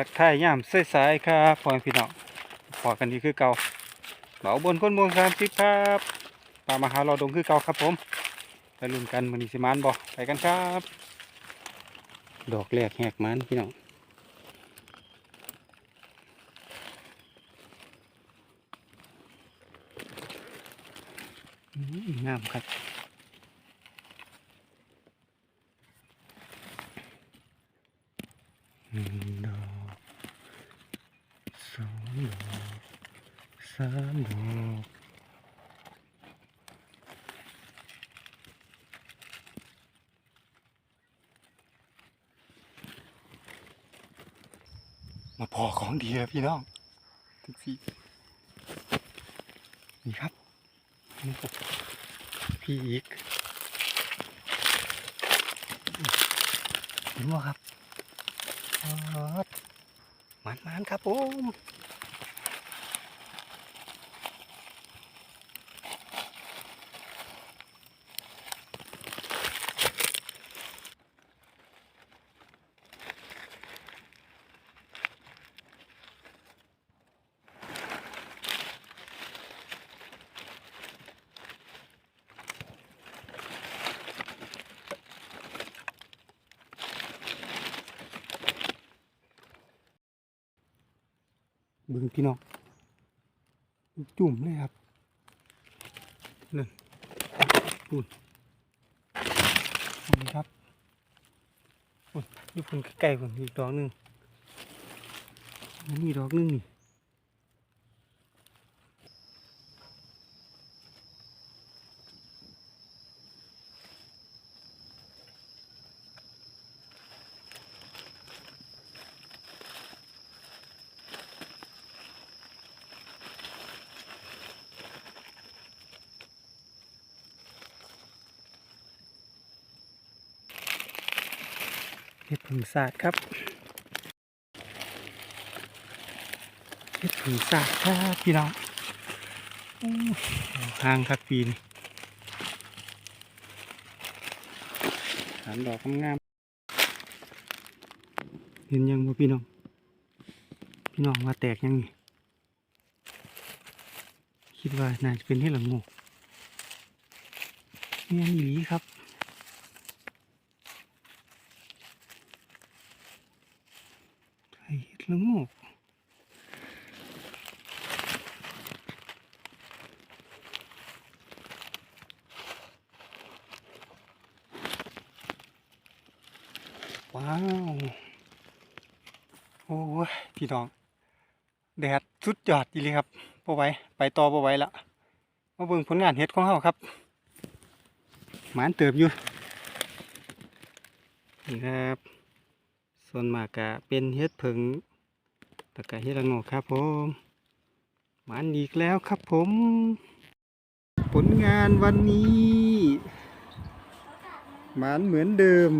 ทักทายย่ามสายๆครับพ่อพี่น้องพอกันดีคือเก่าเบาบนคนเมองสามสิบครับตามมาหาเราดงคือเก่าครับผมไปลุ้นกันมันนีสิมานบ่ไปกันครับ ดอกแรกแหกมันพี่น้องงามครับหนึ่งดอก ดอกสามดอกมาพอของดีแล้วพี่น้องทุกทีนี่ครับพี่อีกเห็นไหมครับมันมันครับผม เบึงพี่น้องจุ่มเลยครับนั่นปุ่นนี่ครับปุ่นอยู่ปุ่นใกล้ๆผมอีกดอกหนึ่งอันนี่ดอกหนึ่งนี่ เห็ดผึ่งสาดครับเห็ดผึ่งสาดครับพี่น้องอู้ห่างครับปีนสามดอกงามเห็นยังบ่พี่น้อง พี่น้องว่าแตกยังนี่คิดว่าน่าจะเป็นเห็ดหลังโงกเนี่ยอีหลีครับ ไข่เห็ดละงกว้าว โอ้ย พี่น้อง แดดสุดยอดจริงครับพอไหว้ไปต่อพอไหว้ละมาเบิ่งผลงานเห็ดของเราครับ หมานเติบอยู่ นี่ครับ ส่วนมากกะเป็นเฮ็ดผึ่งตะกะเฮ็ดละโงกครับผมหมันอีกแล้วครับผม ผลงานวันนี้ หมันเหมือนเดิม